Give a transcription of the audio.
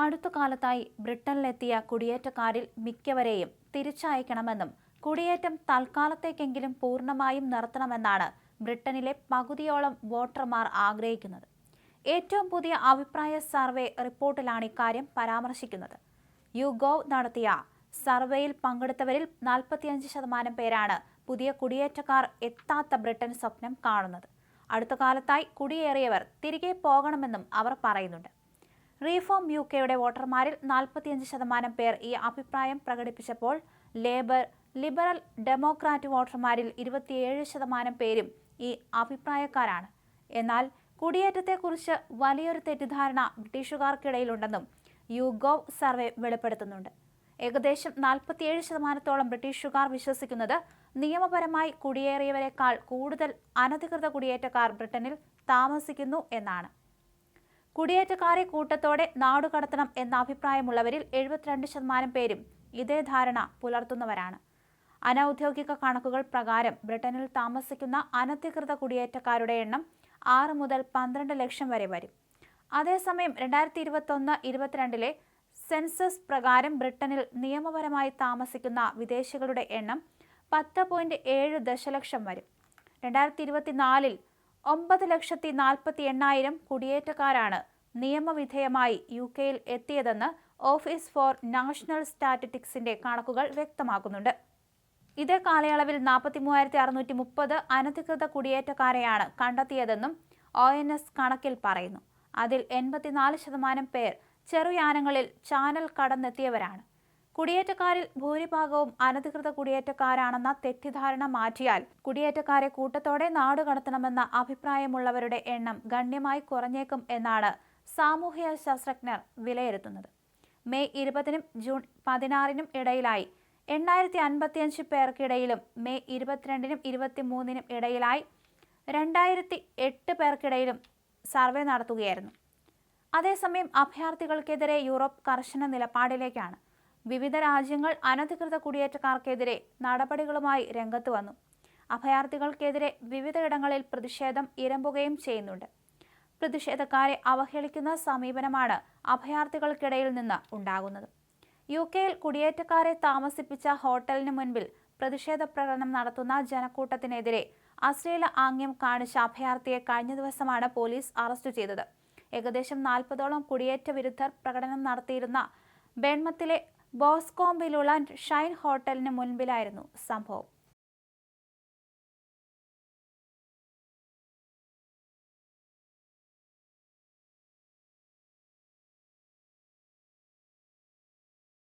അടുത്ത കാലത്തായി ബ്രിട്ടനിലെത്തിയ കുടിയേറ്റക്കാരിൽ മിക്കവരെയും തിരിച്ചയക്കണമെന്നും കുടിയേറ്റം തൽക്കാലത്തേക്കെങ്കിലും പൂർണമായും നിർത്തണമെന്നാണ് ബ്രിട്ടനിലെ പകുതിയോളം വോട്ടർമാർ ആഗ്രഹിക്കുന്നത്. ഏറ്റവും പുതിയ അഭിപ്രായ സർവേ റിപ്പോർട്ടിലാണ് ഇക്കാര്യം പരാമർശിക്കുന്നത്. യുഗോവ് നടത്തിയ സർവേയിൽ പങ്കെടുത്തവരിൽ നാൽപ്പത്തിയഞ്ച് ശതമാനം പേരാണ് പുതിയ കുടിയേറ്റക്കാർ എത്താത്ത ബ്രിട്ടൻ സ്വപ്നം കാണുന്നത്. അടുത്ത കാലത്തായി കുടിയേറിയവർ തിരികെ പോകണമെന്നും അവർ പറയുന്നുണ്ട്. റീഫോം യു കെയുടെ വോട്ടർമാരിൽ നാൽപ്പത്തിയഞ്ച് ശതമാനം പേർ ഈ അഭിപ്രായം പ്രകടിപ്പിച്ചപ്പോൾ ലേബർ ലിബറൽ ഡെമോക്രാറ്റ് വോട്ടർമാരിൽ ഇരുപത്തിയേഴ് ശതമാനം പേരും ഈ അഭിപ്രായക്കാരാണ്. എന്നാൽ കുടിയേറ്റത്തെക്കുറിച്ച് വലിയൊരു തെറ്റിദ്ധാരണ ബ്രിട്ടീഷുകാർക്കിടയിലുണ്ടെന്നും യുഗോവ് സർവേ വെളിപ്പെടുത്തുന്നുണ്ട്. ഏകദേശം നാൽപ്പത്തിയേഴ് ശതമാനത്തോളം ബ്രിട്ടീഷുകാർ വിശ്വസിക്കുന്നത് നിയമപരമായി കുടിയേറിയവരെക്കാൾ കൂടുതൽ അനധികൃത കുടിയേറ്റക്കാർ ബ്രിട്ടനിൽ താമസിക്കുന്നു എന്നാണ്. കുടിയേറ്റക്കാരെ കൂട്ടത്തോടെ നാടുകടത്തണം എന്ന അഭിപ്രായമുള്ളവരിൽ എഴുപത്തിരണ്ട് ശതമാനം പേരും ഇതേ ധാരണ പുലർത്തുന്നവരാണ്. അനൌദ്യോഗിക കണക്കുകൾ പ്രകാരം ബ്രിട്ടനിൽ താമസിക്കുന്ന അനധികൃത കുടിയേറ്റക്കാരുടെ എണ്ണം ആറ് മുതൽ പന്ത്രണ്ട് ലക്ഷം വരെ വരും. അതേസമയം രണ്ടായിരത്തി ഇരുപത്തൊന്ന് ഇരുപത്തിരണ്ടിലെ സെൻസസ് പ്രകാരം ബ്രിട്ടനിൽ നിയമപരമായി താമസിക്കുന്ന വിദേശികളുടെ എണ്ണം പത്ത് പോയിന്റ് ഏഴ് ദശലക്ഷം വരും. രണ്ടായിരത്തി ഇരുപത്തിനാലിൽ ഒമ്പത് ലക്ഷത്തി നാൽപ്പത്തി എണ്ണായിരം കുടിയേറ്റക്കാരാണ് നിയമവിധേയമായി യു കെയിൽ എത്തിയതെന്ന് ഓഫീസ് ഫോർ നാഷണൽ സ്റ്റാറ്റിസ്റ്റിക്സിന്റെ കണക്കുകൾ വ്യക്തമാക്കുന്നുണ്ട്. ഇതേ കാലയളവിൽ നാൽപ്പത്തി മൂവായിരത്തി അറുന്നൂറ്റി മുപ്പത് അനധികൃത കുടിയേറ്റക്കാരെയാണ് കണ്ടെത്തിയതെന്നും ഒ എൻ എസ് കണക്കിൽ പറയുന്നു. അതിൽ എൺപത്തിനാല് ശതമാനം പേർ ചെറുയാനങ്ങളിൽ ചാനൽ കടന്നെത്തിയവരാണ്. കുടിയേറ്റക്കാരിൽ ഭൂരിഭാഗവും അനധികൃത കുടിയേറ്റക്കാരാണെന്ന തെറ്റിദ്ധാരണ മാറ്റിയാൽ കുടിയേറ്റക്കാരെ കൂട്ടത്തോടെ നാടുകടത്തണമെന്ന അഭിപ്രായമുള്ളവരുടെ എണ്ണം ഗണ്യമായി കുറഞ്ഞേക്കും എന്നാണ് സാമൂഹ്യ ശാസ്ത്രജ്ഞർ വിലയിരുത്തുന്നത്. മെയ് ഇരുപതിനും ജൂൺ പതിനാറിനും ഇടയിലായി എണ്ണായിരത്തി അൻപത്തിയഞ്ച് പേർക്കിടയിലും മെയ് ഇരുപത്തിരണ്ടിനും ഇരുപത്തിമൂന്നിനും ഇടയിലായി രണ്ടായിരത്തി എട്ട് പേർക്കിടയിലും സർവേ നടത്തുകയായിരുന്നു. അതേസമയം അഭയാർത്ഥികൾക്കെതിരെ യൂറോപ്പ് കർശന നിലപാടിലേക്കാണ്. വിവിധ രാജ്യങ്ങൾ അനധികൃത കുടിയേറ്റക്കാർക്കെതിരെ നടപടികളുമായി രംഗത്ത് വന്നു. അഭയാർത്ഥികൾക്കെതിരെ വിവിധയിടങ്ങളിൽ പ്രതിഷേധം ഇരമ്പുകയും ചെയ്യുന്നുണ്ട്. പ്രതിഷേധക്കാരെ അവഹേളിക്കുന്ന സമീപനമാണ് അഭയാർത്ഥികൾക്കിടയിൽ നിന്ന് ഉണ്ടാകുന്നത്. യു കെയിൽ കുടിയേറ്റക്കാരെ താമസിപ്പിച്ച ഹോട്ടലിന് മുൻപിൽ പ്രതിഷേധ പ്രകടനം നടത്തുന്ന ജനക്കൂട്ടത്തിനെതിരെ അശ്ലീല ആംഗ്യം കാണിച്ച അഭയാർത്ഥിയെ കഴിഞ്ഞ ദിവസമാണ് പോലീസ് അറസ്റ്റ് ചെയ്തത്. ഏകദേശം നാൽപ്പതോളം കുടിയേറ്റ വിരുദ്ധർ പ്രകടനം നടത്തിയിരുന്ന ബെൺമത്തിലെ ബോസ്കോംബിലുള്ള ഷൈൻ ഹോട്ടലിന് മുൻപിലായിരുന്നു സംഭവം.